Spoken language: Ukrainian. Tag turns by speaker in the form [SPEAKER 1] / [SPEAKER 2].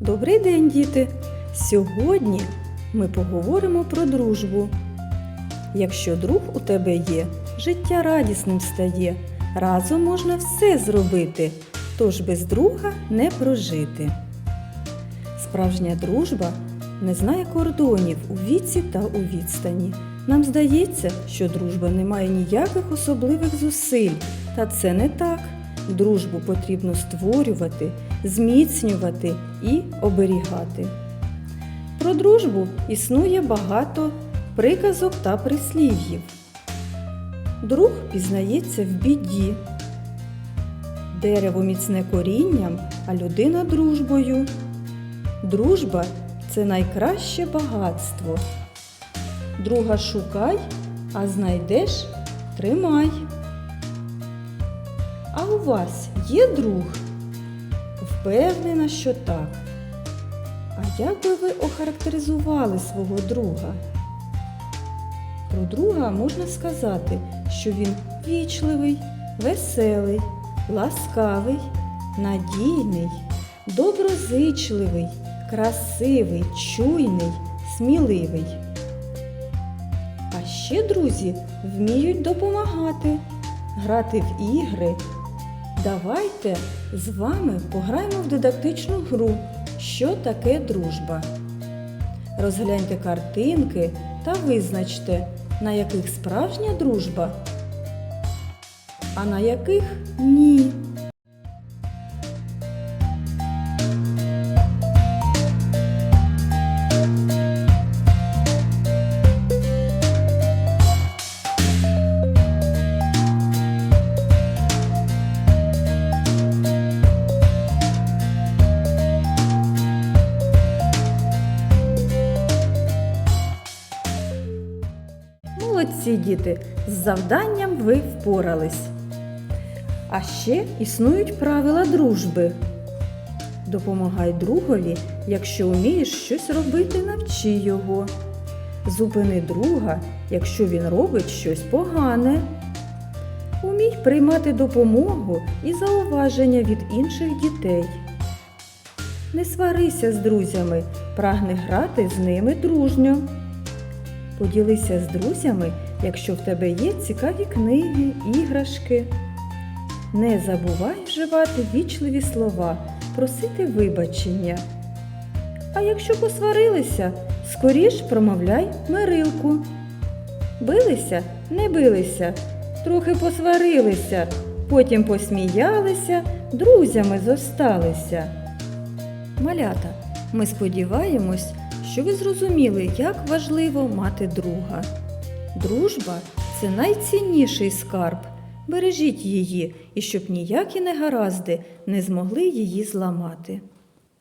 [SPEAKER 1] Добрий день, діти! Сьогодні ми поговоримо про дружбу. Якщо друг у тебе є, життя радісним стає. Разом можна все зробити, тож без друга не прожити. Справжня дружба не знає кордонів у віці та у відстані. Нам здається, що дружба не має ніяких особливих зусиль, та це не так. Дружбу потрібно створювати, зміцнювати і оберігати. Про дружбу існує багато приказок та прислів'їв. Друг пізнається в біді. Дерево міцне корінням, а людина дружбою. Дружба це найкраще багатство. Друга шукай, а знайдеш тримай. А у вас є друг? Впевнена, що так. А як би ви охарактеризували свого друга? Про друга можна сказати, що він вічливий, веселий, ласкавий, надійний, доброзичливий, красивий, чуйний, сміливий. А ще друзі вміють допомагати, грати в ігри. Давайте з вами пограємо в дидактичну гру Що таке дружба? Розгляньте картинки та визначте, на яких справжня дружба, а на яких ні. Молодці діти, з завданням ви впорались. А ще існують правила дружби. Допомагай другові, якщо вмієш щось робити, навчи його. Зупини друга, якщо він робить щось погане. Умій приймати допомогу і зауваження від інших дітей. Не сварися з друзями, прагни грати з ними дружньо. Поділися з друзями, якщо в тебе є цікаві книги, іграшки. Не забувай вживати вічливі слова, просити вибачення. А якщо посварилися, скоріш промовляй мирилку. Билися, не билися, трохи посварилися, потім посміялися, друзями зосталися. Малята, ми сподіваємось, що ви зрозуміли, як важливо мати друга. Дружба це найцінніший скарб. Бережіть її, і щоб ніякі негаразди не змогли її зламати.